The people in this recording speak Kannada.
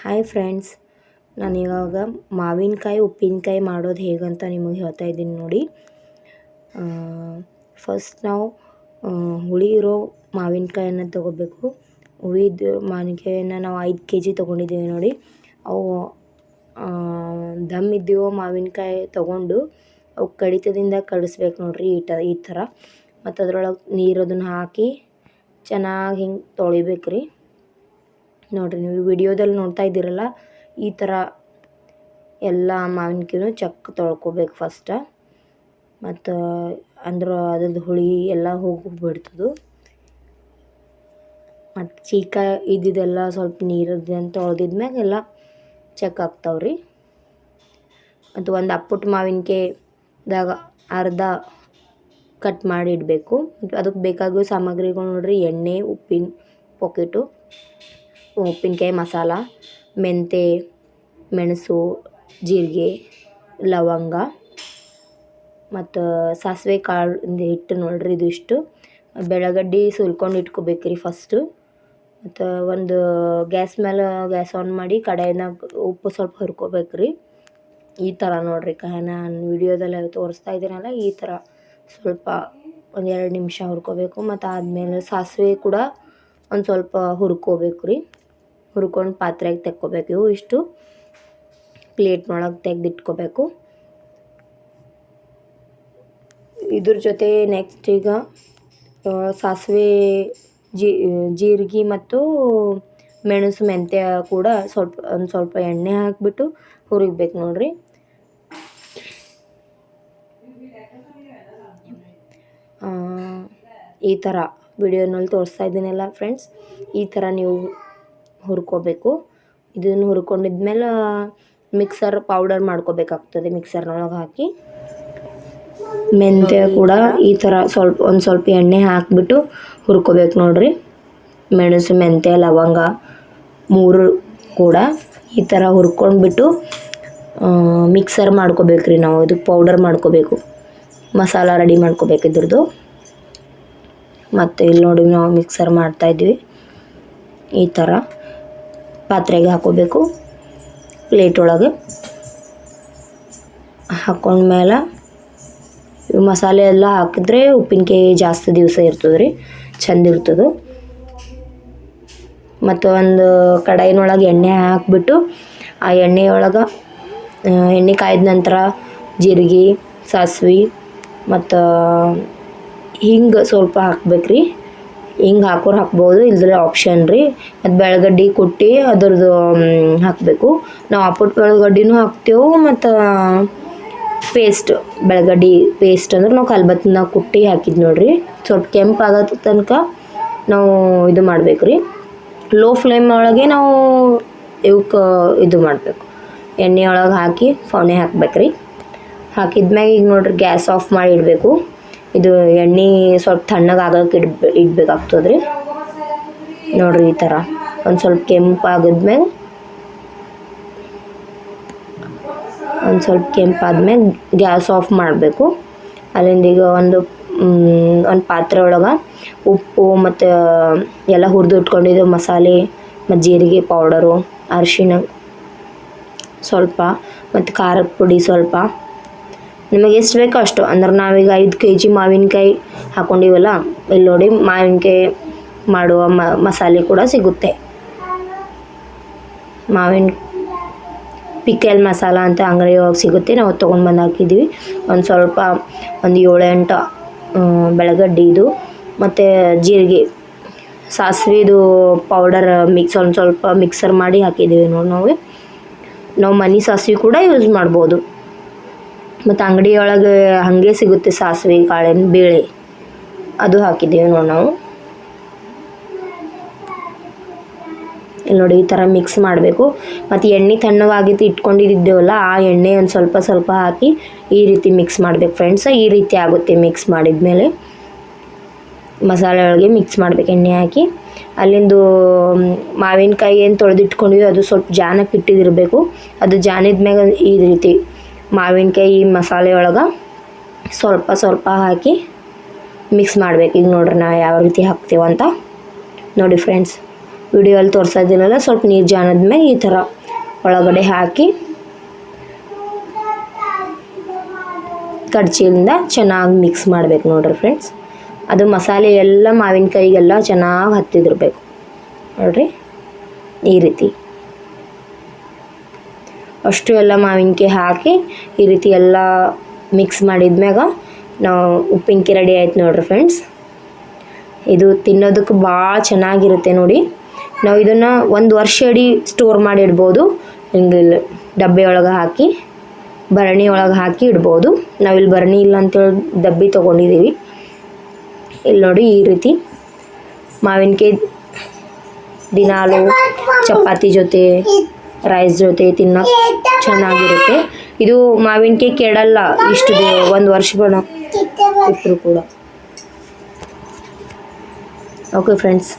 ಹಾಯ್ ಫ್ರೆಂಡ್ಸ್ ನಾನು ಇವಾಗ ಮಾವಿನಕಾಯಿ, ಉಪ್ಪಿನಕಾಯಿ ಮಾಡೋದು ಹೇಗಂತ ನಿಮಗೆ ಹೇಳ್ತಾ ಇದ್ದೀನಿ ನೋಡಿ. ಫಸ್ಟ್ ನಾವು ಹುಳಿ ಇರೋ ಮಾವಿನಕಾಯನ್ನು ತೊಗೋಬೇಕು. ಹುಳಿದ ಮಾವಿನಕಾಯನ್ನು ನಾವು ಐದು ಕೆ ಜಿ ತೊಗೊಂಡಿದ್ದೀವಿ ನೋಡಿ. ಅವು ದಮ್ ಇದ್ದೀವೋ ಮಾವಿನಕಾಯಿ ತೊಗೊಂಡು ಅವು ಕಡಿತದಿಂದ ಕಡಿಸ್ಬೇಕು ನೋಡಿರಿ ಈ ಟ, ಈ ಥರ. ಮತ್ತು ಅದ್ರೊಳಗೆ ನೀರು ಅದನ್ನು ಹಾಕಿ ಚೆನ್ನಾಗಿ ಹಿಂಗೆ ತೊಳಿಬೇಕು ರೀ ನೋಡಿರಿ, ನೀವು ವಿಡಿಯೋದಲ್ಲಿ ನೋಡ್ತಾ ಇದ್ದೀರಲ್ಲ, ಈ ಥರ ಎಲ್ಲ ಮಾವಿನಕಾಯಿನೂ ಚಕ್ ತೊಳ್ಕೊಬೇಕು ಫಸ್ಟ ಮತ್ತು ಅಂದ್ರೆ ಅದ್ರದ್ದು ಹುಳಿ ಎಲ್ಲ ಹೋಗಿ ಬಿಡ್ತದೆ. ಮತ್ತು ಚೀಕ ಇದ್ದಿದ್ದೆಲ್ಲ ಸ್ವಲ್ಪ ನೀರದ್ದು ತೊಳೆದಿದ್ಮ್ಯಾಗ ಎಲ್ಲ ಚೆಕ್ ಆಗ್ತಾವೆ ರೀ ಮತ್ತು ಒಂದು ಅಪ್ಪುಟ್ ಮಾವಿನಕಾಯಿದಾಗ ಅರ್ಧ ಕಟ್ ಮಾಡಿ ಇಡಬೇಕು. ಅದಕ್ಕೆ ಬೇಕಾಗೋ ಸಾಮಗ್ರಿಗಳು ನೋಡಿರಿ, ಎಣ್ಣೆ, ಉಪ್ಪಿನ ಪಾಕೆಟು ಉಪ್ಪಿನಕಾಯಿ ಮಸಾಲ, ಮೆಂತೆ, ಮೆಣಸು, ಜೀರಿಗೆ, ಲವಂಗ ಮತ್ತು ಸಾಸಿವೆ ಕಾಳು ಹಿಟ್ಟು ನೋಡಿರಿ ಇಷ್ಟು. ಬೆಳಗಡ್ಡಿ ಸುಲ್ಕೊಂಡು ಇಟ್ಕೋಬೇಕು ರೀ ಫಸ್ಟು ಮತ್ತು ಒಂದು ಗ್ಯಾಸ್ ಮೇಲೆ ಗ್ಯಾಸ್ ಆನ್ ಮಾಡಿ ಕಡಾಯಿನ ಉಪ್ಪು ಸ್ವಲ್ಪ ಹುರ್ಕೋಬೇಕು ರೀ ಈ ಥರ ನೋಡಿರಿ ಕ ನಾನು ವಿಡಿಯೋದಲ್ಲಿ ತೋರಿಸ್ತಾ ಇದ್ದೀನಲ್ಲ ಈ ಥರ ಸ್ವಲ್ಪ ಒಂದು ಎರಡು ನಿಮಿಷ ಹುರ್ಕೋಬೇಕು. ಮತ್ತು ಆದಮೇಲೆ ಸಾಸಿವೆ ಕೂಡ ಒಂದು ಸ್ವಲ್ಪ ಹುರ್ಕೋಬೇಕು ರೀ ಹುರ್ಕೊಂಡು ಪಾತ್ರೆಗೆ ತೆಕ್ಕೋಬೇಕು. ಇವು ಇಷ್ಟು ಪ್ಲೇಟ್ನೊಳಗೆ ತೆಗೆದಿಟ್ಕೋಬೇಕು. ಇದ್ರ ಜೊತೆ ನೆಕ್ಸ್ಟ್ ಈಗ ಸಾಸಿವೆ ಜೀರಿಗೆ ಮತ್ತು ಮೆಣಸು ಮೆಂತ್ಯ ಕೂಡ ಸ್ವಲ್ಪ, ಒಂದು ಸ್ವಲ್ಪ ಎಣ್ಣೆ ಹಾಕಿಬಿಟ್ಟು ಹುರಿಬೇಕು ನೋಡಿರಿ. ಈ ಥರ ವಿಡಿಯೋನಲ್ಲಿ ತೋರಿಸ್ತಾ ಇದ್ದೀನಲ್ಲ ಫ್ರೆಂಡ್ಸ್. ಈ ಥರ ನೀವು ಹುರ್ಕೋಬೇಕು. ಇದನ್ನು ಹುರ್ಕೊಂಡಿದ್ಮೇಲೆ ಮಿಕ್ಸರ್ ಪೌಡರ್ ಮಾಡ್ಕೋಬೇಕಾಗ್ತದೆ ಮಿಕ್ಸರ್ನೊಳಗೆ ಹಾಕಿ. ಮೆಂತ್ಯ ಕೂಡ ಈ ಥರ ಸ್ವಲ್ಪ, ಒಂದು ಸ್ವಲ್ಪ ಎಣ್ಣೆ ಹಾಕಿಬಿಟ್ಟು ಹುರ್ಕೋಬೇಕು ನೋಡ್ರಿ. ಮೆಣಸು, ಮೆಂತ್ಯ, ಲವಂಗ ಮೂರು ಕೂಡ ಈ ಥರ ಹುರ್ಕೊಂಡ್ಬಿಟ್ಟು ಮಿಕ್ಸರ್ ಮಾಡ್ಕೋಬೇಕು ರೀ ನಾವು. ಇದಕ್ಕೆ ಪೌಡರ್ ಮಾಡ್ಕೋಬೇಕು. ಮಸಾಲ ರೆಡಿ ಮಾಡ್ಕೋಬೇಕು ಇದ್ರದ್ದು. ಮತ್ತು ಇಲ್ಲಿ ನೋಡಿ ನಾವು ಮಿಕ್ಸರ್ ಮಾಡ್ತಾಯಿದ್ವಿ ಈ ಥರ. ಪಾತ್ರೆಗೆ ಹಾಕೋಬೇಕು. ಪ್ಲೇಟ್ ಒಳಗೆ. ಹಾಕೊಂಡ್ಮೇಲೆ ಮಸಾಲೆ ಎಲ್ಲ ಹಾಕಿದ್ರೆ ಉಪ್ಪಿನಕಾಯಿ ಜಾಸ್ತಿ ದಿವಸ ಇರ್ತದೆ ರೀ ಚಂದ ಇರ್ತದೆ. ಮತ್ತು ಒಂದು ಕಡಾಯಿನೊಳಗೆ ಎಣ್ಣೆ ಹಾಕ್ಬಿಟ್ಟು ಆ ಎಣ್ಣೆಯೊಳಗೆ ಎಣ್ಣೆ ಕಾಯ್ದ ನಂತರ ಜೀರಿಗೆ, ಸಾಸ್ವೆ ಮತ್ತು ಹಿಂಗೆ ಸ್ವಲ್ಪ ಹಾಕ್ಬೇಕು ರೀ ಹಿಂಗೆ ಹಾಕೋರು ಹಾಕ್ಬೋದು ಇಲ್ದ್ರೆ ಆಪ್ಷನ್ ರೀ. ಮತ್ತು ಬೆಳಗಡ್ಡಿ ಕುಟ್ಟಿ ಅದ್ರದ್ದು ಹಾಕಬೇಕು. ನಾವು ಅಪ್ಪಟ್ಟು ಬೆಳಗಡ್ಡಿನೂ ಹಾಕ್ತೇವೆ ಮತ್ತು ಪೇಸ್ಟ್ ಬೆಳಗಡ್ಡಿ ಪೇಸ್ಟ್ ಅಂದ್ರೆ ನಾವು ಕಲ್ಬತ್ತಿನ ಕುಟ್ಟಿ ಹಾಕಿದ್ದು ನೋಡ್ರಿ. ಸ್ವಲ್ಪ ಕೆಂಪು ಆಗೋ ತನಕ ನಾವು ಇದು ಮಾಡ್ಬೇಕು ರೀ. ಲೋ ಫ್ಲೇಮ್ ಒಳಗೆ ನಾವು ಇವಕ್ಕೆ ಇದು ಮಾಡಬೇಕು. ಎಣ್ಣೆ ಒಳಗೆ ಹಾಕಿ, ಫೋನೆ ಹಾಕ್ಬೇಕು ರೀ. ಹಾಕಿದ್ಮ್ಯಾಗ ಈಗ ನೋಡ್ರಿ ಗ್ಯಾಸ್ ಆಫ್ ಮಾಡಿ ಇಡಬೇಕು. ಇದು ಎಣ್ಣೆ ಸ್ವಲ್ಪ ತಣ್ಣಗೆ ಆಗಕ್ಕೆ ಇಡ್ಬೇ ಇಡ್ಬೇಕಾಗ್ತದೆ ರೀ ನೋಡಿರಿ ಈ ಥರ. ಒಂದು ಸ್ವಲ್ಪ ಕೆಂಪು ಆಗಿದ್ಮೇಲೆ ಒಂದು ಸ್ವಲ್ಪ ಕೆಂಪಾದ್ಮೇಲೆ ಗ್ಯಾಸ್ ಆಫ್ ಮಾಡಬೇಕು. ಅಲ್ಲಿಂದ ಈಗ ಒಂದು ಒಂದು ಪಾತ್ರೆ ಒಳಗೆ ಉಪ್ಪು ಮತ್ತು ಎಲ್ಲ ಹುರಿದು ಇಟ್ಕೊಂಡಿದ್ದು ಮಸಾಲೆ, ಮತ್ತು ಜೀರಿಗೆ ಪೌಡರು, ಅರಿಶಿಣ ಸ್ವಲ್ಪ, ಮತ್ತು ಖಾರದ ಪುಡಿ ಸ್ವಲ್ಪ ನಿಮಗೆ ಎಷ್ಟು ಬೇಕೋ ಅಷ್ಟು. ಅಂದ್ರೆ ನಾವೀಗ ಐದು ಕೆ ಜಿ ಮಾವಿನಕಾಯಿ ಹಾಕ್ಕೊಂಡಿವಲ್ಲ ಇಲ್ಲಿ ನೋಡಿ ಮಾವಿನಕಾಯಿ ಮಾಡುವ ಮಸಾಲೆ ಕೂಡ ಸಿಗುತ್ತೆ. ಮಾವಿನ ಪಿಕೆಲ್ ಮಸಾಲ ಅಂತ ಅಂಗಡಿ ಒಳಗೆ ಸಿಗುತ್ತೆ ನಾವು ತೊಗೊಂಡು ಬಂದು ಹಾಕಿದ್ದೀವಿ ಒಂದು ಸ್ವಲ್ಪ, ಒಂದು ಏಳು ಎಂಟು ಬೆಳಗಡ್ಡಿ ಇದು, ಮತ್ತು ಜೀರಿಗೆ ಸಾಸಿವೆದು ಪೌಡರ್ ಮಿಕ್ಸ್ ಒಂದು ಸ್ವಲ್ಪ ಮಿಕ್ಸರ್ ಮಾಡಿ ಹಾಕಿದ್ದೀವಿ ನೋಡಿ ನಾವು. ನಾವು ಮನೆ ಸಾಸಿವೆ ಕೂಡ ಯೂಸ್ ಮಾಡ್ಬೋದು. ಮತ್ತು ಅಂಗಡಿಯೊಳಗೆ ಹಾಗೆ ಸಿಗುತ್ತೆ ಸಾಸಿವೆ, ಕಾಳಿನ ಬೇಳೆ. ಅದು ಹಾಕಿದ್ದೀವಿ ನೋಡಿ ನಾವು. ಇಲ್ಲಿ ನೋಡಿ ಈ ಥರ ಮಿಕ್ಸ್ ಮಾಡಬೇಕು. ಮತ್ತು ಎಣ್ಣೆ ತಣ್ಣವಾಗಿ ಇಟ್ಕೊಂಡಿದ್ದೇವಲ್ಲ ಆ ಎಣ್ಣೆ ಒಂದು ಸ್ವಲ್ಪ ಸ್ವಲ್ಪ ಹಾಕಿ ಈ ರೀತಿ ಮಿಕ್ಸ್ ಮಾಡಬೇಕು ಫ್ರೆಂಡ್ಸ್ ಈ ರೀತಿ ಆಗುತ್ತೆ ಮಿಕ್ಸ್ ಮಾಡಿದ್ಮೇಲೆ. ಮಸಾಲೆ ಒಳಗೆ ಮಿಕ್ಸ್ ಮಾಡಬೇಕು, ಎಣ್ಣೆ ಹಾಕಿ. ಅಲ್ಲಿಂದು ಮಾವಿನಕಾಯಿ ಏನು ತೊಳೆದಿಟ್ಕೊಂಡಿವಿ ಅದು ಸ್ವಲ್ಪ ಜಾನಕ್ಕೆ ಇಟ್ಟಿದಿರಬೇಕು ಅದು ಜಾನಿದ ಮ್ಯಾಗ ಈ ರೀತಿ ಮಾವಿನಕಾಯಿ ಮಸಾಲೆ ಒಳಗೆ ಸ್ವಲ್ಪ ಸ್ವಲ್ಪ ಹಾಕಿ ಮಿಕ್ಸ್ ಮಾಡ್ಬೇಕು. ಈಗ ನೋಡ್ರಿ ನಾವು ಯಾವ ರೀತಿ ಹಾಕ್ತೀವಂತ ನೋಡಿ ಫ್ರೆಂಡ್ಸ್ ವಿಡಿಯೋಲ್ಲಿ ತೋರಿಸೋದಿಲ್ಲ ಸ್ವಲ್ಪ ನೀರು ಜಾನದ ಮೇಲೆ ಈ ಥರ ಒಳಗಡೆ ಹಾಕಿ ಕಡ್ಚಿಯಿಂದ ಚೆನ್ನಾಗಿ ಮಿಕ್ಸ್ ಮಾಡಬೇಕು ನೋಡ್ರಿ ಫ್ರೆಂಡ್ಸ್ ಅದು ಮಸಾಲೆ ಎಲ್ಲ ಮಾವಿನಕಾಯಿಗೆಲ್ಲ ಚೆನ್ನಾಗಿ ಹತ್ತಿದಿರ್ಬೇಕು ನೋಡ್ರಿ ಈ ರೀತಿ. ಅಷ್ಟು ಎಲ್ಲ ಮಾವಿನಕಾಯಿ ಹಾಕಿ ಈ ರೀತಿ ಎಲ್ಲ ಮಿಕ್ಸ್ ಮಾಡಿದ್ಮ್ಯಾಗ ನಾವು ಉಪ್ಪಿನಕಾಯಿ ರೆಡಿ ಆಯ್ತು ನೋಡ್ರಿ ಫ್ರೆಂಡ್ಸ್ ಇದು ತಿನ್ನೋದಕ್ಕೆ ಭಾಳ ಚೆನ್ನಾಗಿರುತ್ತೆ ನೋಡಿ. ನಾವು ಇದನ್ನು ಒಂದು ವರ್ಷ ಇಡೀ ಸ್ಟೋರ್ ಮಾಡಿ ಇಡ್ಬೋದು ಹಿಂಗೆ ಡಬ್ಬೆ ಒಳಗೆ ಹಾಕಿ, ಭರಣಿ ಒಳಗೆ ಹಾಕಿ ಇಡ್ಬೋದು. ನಾವಿಲ್ಲಿ ಭರಣಿ ಇಲ್ಲ ಅಂತೇಳಿ ಡಬ್ಬಿ ತೊಗೊಂಡಿದ್ದೀವಿ ಇಲ್ಲಿ ನೋಡಿ ಈ ರೀತಿ ಮಾವಿನಕಾಯಿ ದಿನಾಲು, ಚಪಾತಿ ಜೊತೆ ರೈಸ್ ಜೊತೆ ತಿನ್ನೋಕೆ ಚೆನ್ನಾಗಿರುತ್ತೆ. ಇದು ಮಾವಿನಕಾಯಿ ಕೆಡಲ್ಲ ಇಷ್ಟು ಒಂದು ವರ್ಷ ಇಟ್ಟರು ಕೂಡ. Okay friends